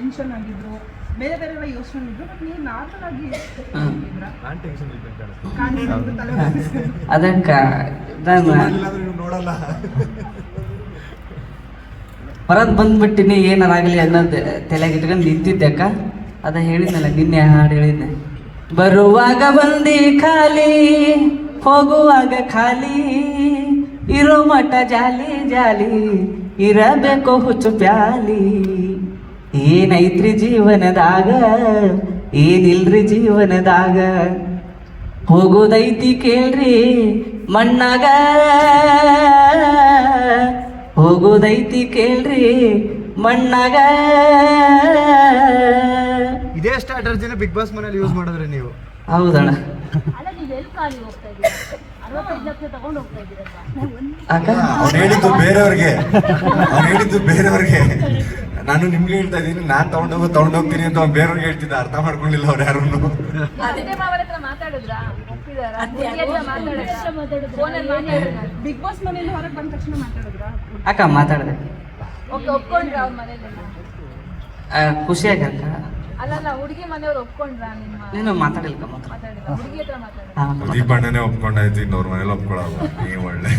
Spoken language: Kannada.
ಟೆನ್ಷನ್ ಆಗಿದ್ರು ಬೇರೆ ಬೇರೆ ಎಲ್ಲ ಯೋಚನೆ ಇದ್ರು ಬಟ್ ನೀವು ನಾರ್ಮಲ್ ಆಗಿ. ಅದಕ್ಕೆ ನೋಡಲ್ಲ. ಹೊರಗೆ ಬಂದ್ಬಿಟ್ಟಿನಿ ಏನಾರಾಗಲಿ ಅನ್ನೋದು ತಲೆಗೆ ಇಟ್ಕೊಂಡು ನಿಂತಿದ್ದಕ್ಕ ಅದ ಹೇಳಿದ್ನಲ್ಲ ನಿನ್ನೆ ಹಾಡು ಹೇಳಿದ್ದೆ ಬರುವಾಗ ಬಂದಿ ಖಾಲಿ ಹೋಗುವಾಗ ಖಾಲಿ ಇರೋ ಮಠ ಜಾಲಿ ಜಾಲಿ ಇರಬೇಕು ಹುಚ್ಚು ಪ್ಯಾಲಿ. ಏನೈತ್ರಿ ಜೀವನದಾಗ ಏನಿಲ್ರಿ ಜೀವನದಾಗ ಹೋಗೋದೈತಿ ಕೇಳ್ರಿ ಮಣ್ಣಾಗ. ಹೋಗೋದೈತಿ ಕೇಳ್ರಿ ಮಣ್ಣಾಗ. ಇದೇ ಸ್ಟ್ರಾಟಜಿನ ಬಿಗ್ ಬಾಸ್ ಮನೇಲಿ ಯೂಸ್ ಮಾಡಿದ್ರೆ ನೀವು. ಹೌದಣ್ಣ. ಅಕ್ಕ? ಅವ್ನು ಹೇಳಿದ್ದು ಬೇರೆಯವ್ರಿಗೆ. ಅವ್ನು ಹೇಳಿದ್ದು ಬೇರೆಯವ್ರಿಗೆ. ನಾನು ನಿಮ್ಗೆ ಹೇಳ್ತಾ ಇದ್ದೀನಿ ನಾನು ತಗೊಂಡೋಗೋ ತಗೊಂಡೋಗ್ತೀನಿ ಅಂತ ಅವ್ನು ಬೇರೆಯವ್ರಿಗೆ ಹೇಳ್ತಿದ್ದ ಅರ್ಥ ಮಾಡ್ಕೊಂಡಿಲ್ಲ ಅವ್ರು ಯಾರು ಹತ್ರ ಮಾತಾಡಿದ್ರಾ? ಒಪ್ಪಿದಾರ? ಬಿಗ್ ಬಾಸ್ ಮನೆಯಲ್ಲಿ ಹೊರಗೆ ಬಂದ ತಕ್ಷಣ ಮಾತಾಡಿದ್ರ? ಅಕ್ಕ ಮಾತಾಡ್ದೆ. ಓಕೆ ಒಪ್ಕೊಂಡ್ರ ಅವ್ರ ಮನೇಲಿ ಆ, ಖುಷಿಯಾಗಿ ಅಕ್ಕ ಅಲ್ಲಲ್ಲ ಹುಡುಗಿ ಮನೆಯವ್ರು ಒಪ್ಕೊಂಡ್ರ ನಿಮ್ಮ ನೀನು ಮಾತಾಡಿಲ್ಲ ಮಾತಾಡಿದ್ರ ಹುಡುಗಿ ಹತ್ರ ಒಪ್ಕೊಂಡಾಯ್ತು ಇನ್ನೊರ್ ಮನೇಲಿ ನೀವು ಒಳ್ಳೆ.